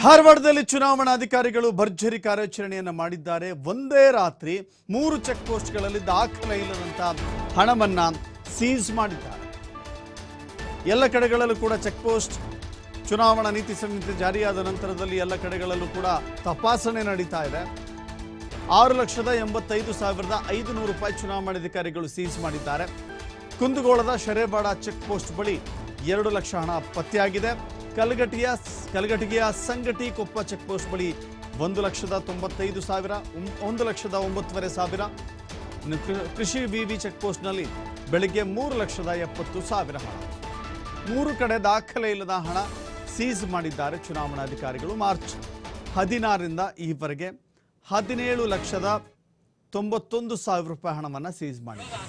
ಧಾರವಾಡದಲ್ಲಿ ಚುನಾವಣಾಧಿಕಾರಿಗಳು ಭರ್ಜರಿ ಕಾರ್ಯಾಚರಣೆಯನ್ನು ಮಾಡಿದ್ದಾರೆ. ಒಂದೇ ರಾತ್ರಿ ಮೂರು ಚೆಕ್ ಪೋಸ್ಟ್ಗಳಲ್ಲಿ ದಾಖಲೆ ಇಲ್ಲದಂತ ಹಣವನ್ನ ಸೀಸ್ ಮಾಡಿದ್ದಾರೆ. ಎಲ್ಲ ಕಡೆಗಳಲ್ಲೂ ಕೂಡ ಚೆಕ್ ಪೋಸ್ಟ್, ಚುನಾವಣಾ ನೀತಿ ಸಂಹಿತೆ ಜಾರಿಯಾದ ನಂತರದಲ್ಲಿ ಎಲ್ಲ ಕಡೆಗಳಲ್ಲೂ ಕೂಡ ತಪಾಸಣೆ ನಡೀತಾ ಇದೆ. ಆರು ಲಕ್ಷದ ಎಂಬತ್ತೈದು ಸಾವಿರದ ಐದು ನೂರು ರೂಪಾಯಿ ಚುನಾವಣಾಧಿಕಾರಿಗಳು ಸೀಸ್ ಮಾಡಿದ್ದಾರೆ. ಕುಂದಗೋಳದ ಶರೇಬಾಡ ಚೆಕ್ ಪೋಸ್ಟ್ ಬಳಿ ಎರಡು ಲಕ್ಷ ಹಣ ಪತ್ತೆಯಾಗಿದೆ. ಕಲಗಟಿಯ ಕಲಘಟಿಗೆಯ ಸಂಗಟಿ ಕೊಪ್ಪ ಚೆಕ್ ಪೋಸ್ಟ್ ಬಳಿ ಒಂದು ಲಕ್ಷದ ತೊಂಬತ್ತೈದು ಸಾವಿರ ಒಂದು ಲಕ್ಷದ ಒಂಬತ್ತುವರೆ ಸಾವಿರ. ಕೃಷಿ ವಿವಿ ಚೆಕ್ ಬೆಳಗ್ಗೆ ಬೆಳಿಗ್ಗೆ ಮೂರು ಲಕ್ಷದ ಎಪ್ಪತ್ತು ಸಾವಿರ ಹಣ. ಮೂರು ಕಡೆ ದಾಖಲೆ ಇಲ್ಲದ ಹಣ ಸೀಸ್ ಮಾಡಿದ್ದಾರೆ ಚುನಾವಣಾಧಿಕಾರಿಗಳು ಮಾರ್ಚ್ ಹದಿನಾರರಿಂದ ಈವರೆಗೆ. ಹದಿನೇಳು ಲಕ್ಷದ ತೊಂಬತ್ತೊಂದು ಸಾವಿರ ರೂಪಾಯಿ ಹಣವನ್ನು ಸೀಸ್ ಮಾಡಿದ್ದಾರೆ.